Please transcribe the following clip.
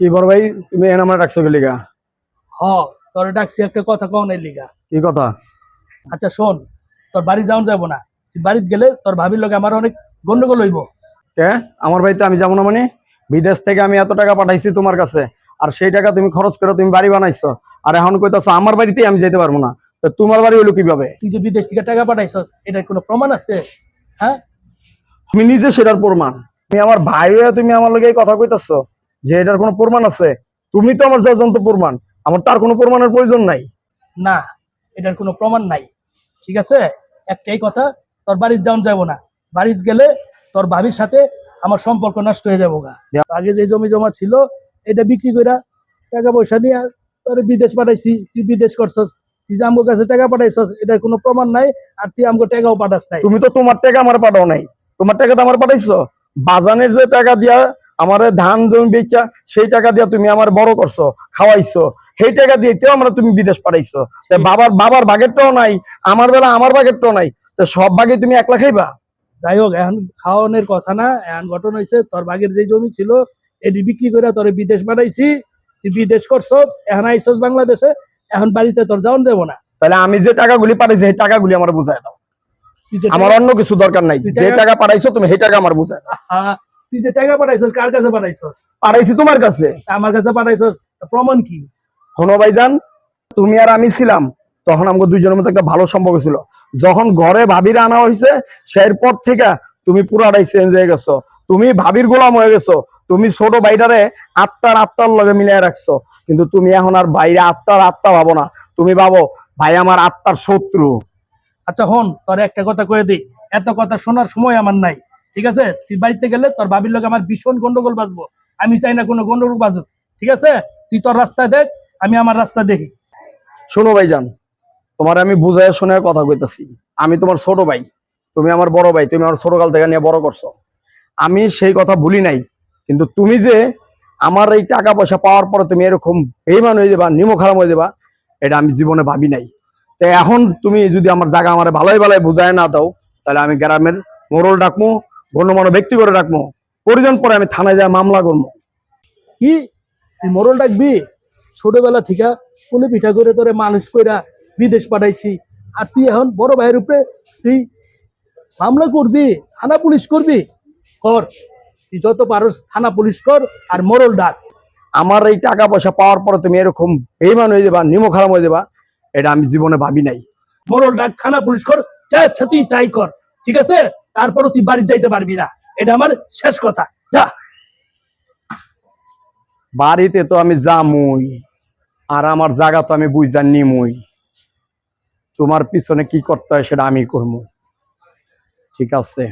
কি বড় ভাই তুমি এখানে আমার ডাকছো গেলি গা হ তোর ডাকছি একটা কথা কও নাই লিগা। কি কথা? আচ্ছা শোন তোর বাড়ি যাওন যাব না। তুই বাড়িতে গেলে তোর ভাবির লগে আমার অনেক গন্ডগোল হইব। কে? আমার বাড়িতে আমি যাব না মানে? বিদেশ থেকে আমি এত টাকা পাঠাইছি তোমার কাছে আর সেই টাকা তুমি খরচ করে তুমি বাড়ি বানাইছো। আর এখন কইতাছো আমার বাড়িতেই আমি যেতে পারব না। তো তোমার বাড়ি হলো কীভাবে? তুই যে বিদেশ থেকে টাকা পাঠাইছস এটার কোনো প্রমাণ আছে? হ্যাঁ? তুমি নিজে সেটার প্রমাণ। তুমি আমার ভাই হয়ে তুমি আমার লগে এই কথা কইতাছো? যে এটার কোনো প্রমাণ আছে? তুমি তো আমার যন্ত্র প্রমাণ। আমার তার কোনো প্রমাণের প্রয়োজন নাই। না এটার কোনো প্রমাণ নাই। ঠিক আছে? একটাই কথা তোর বাড়িতে যাওন যাব না। বাড়িতে গেলে তোর ভাবির সাথে আমার সম্পর্ক নষ্ট হয়ে যাব গা। আগে যে জমি জমা ছিল এটা বিক্রি কইরা টাকা পয়সা নিয়ে তোর বিদেশ পাঠাইছি। তুই বিদেশ করছস তুই যে আমার কাছে টাকা পাঠাইছস এটার কোনো প্রমাণ নাই আর তুই আমাকে টাকাও পাঠাস নাই। তুমি তো তোমার টাকা আমার পাঠাও নাই। তোমার টাকা তো আমার পাঠাইছো। বাজানের যে টাকা দিয়া আমার ধান জমি বেচা সেই টাকা দিয়া তুমি আমার বড় করছ খাওয়াইছো। সেই টাকা দিয়ে তেও আমরা তুমি বিদেশ পাঠাইছো। তা বাবার বাবার ভাগেরটাও নাই আমার বেলা আমার ভাগেরটাও নাই। তো সব ভাগে তুমি একলা খাইবা? যাই হোক এখন খাওয়ানোর কথা না এখন ঘটনা হয়েছে তোর ভাগের যে জমি ছিল এটি বিক্রি করে তোর বিদেশ পাঠাইছি তুই বিদেশ করছস এখন আইসস বাংলাদেশে এখন বাড়িতে তোর যাওন দেবো না। তাহলে আমি যে টাকাগুলি পাঠাইছি সেই টাকাগুলি আমার বুঝাই দাও। আমার অন্য কিছু দরকার নাই। যে টাকা- পাঠাইছো তুমি সেই টাকা আমার বুঝাই দাও। তুই যে টাকা পাঠাইছস কার কাছে পাঠাইছস? পাঠাইছি তোমার কাছে। আমার কাছে পাঠাইছস? প্রমাণ কি? হনো ভাইজান তুমি আর আমি ছিলাম তখন আমাকে দুইজনের মধ্যে একটা ভালো সম্পর্ক ছিল। যখন ঘরে ভাবির আনা হয়েছে সেই পর থেকে তুমি পুরাটাই চেঞ্জ হয়ে গেছো। তুমি ভাবির গোলাম হয়ে গেছো। তুমি ছোট ভাইটারে আত্মার আত্মার লগে মিলিয়ে রাখছো। কিন্তু তুমি এখন আর বাইরে আত্মার আত্মা ভাবো না। তুমি ভাবো ভাই আমার আত্মার শত্রু। আচ্ছা হন তোর একটা কথা কয়ে দিই। এত কথা শোনার সময় আমার নাই। ঠিক আছে? তুই বাড়িতে গেলে তোর ভাবির লোক আমার ভীষণ গন্ডগোল বাজবো আমি চাই না কোনো গন্ডগোল বাজুক ঠিক আছে? তুই তোর রাস্তায় দেখ, আমি আমার রাস্তা দেখি। শোনো ভাইজান, তোমার আমি বুঝাই শুনে কথা কইতাছি। আমি তোমার ছোট ভাই, তুমি আমার বড় ভাই, তুমি আমার ছোটকাল থেকে নিয়ে বড় করছ। আমি সেই কথা ভুলি নাই, কিন্তু তুমি যে আমার এই টাকা পয়সা পাওয়ার পরে তুমি এরকম বেইমান হয়ে যাবা, নিমো খারাপ হয়ে যাবা, এটা আমি জীবনে ভাবি নাই। তো এখন তুমি যদি আমার জায়গা আমার ভালোই ভালোই বুঝায় না দাও, তাহলে আমি গ্রামের মোড়ল ডাকবো গণ্যমান্য ব্যক্তি করে ডাকবো প্রয়োজন পরে আমি থানায় যায় মামলা করব। কি? তুই মরল ডাকবি? ছোটবেলা থেকে পুলি পিঠা করে তোরে মানুষ কইরা বিদেশ পাঠাইছি। আর তুই এখন বড় ভাইয়ের উপরে তুই মামলা করবি থানা পুলিশ করবি? কর। তুই যত পারস থানা পুলিশ কর আর মরল ডাক। আমার এই টাকা পয়সা পাওয়ার পরে তুমি এরকম বেইমান হয়ে যাবা নিমো খারাপ হয়ে যাবা এটা আমি জীবনে ভাবি নাই। মরল ডাক থানা পুলিশ কর যা ইচ্ছা তুই তাই কর। ঠিক আছে? তারপরও তুই বাড়ি যাইতে পারবি না। এটা আমার শেষ কথা। যা। বাড়িতে তো আমি যামুই আর আমার জায়গা তো আমি বুঝা নিমুই। তোমার পিছনে কি করতে হয় সেটা আমি করব ঠিক আছে?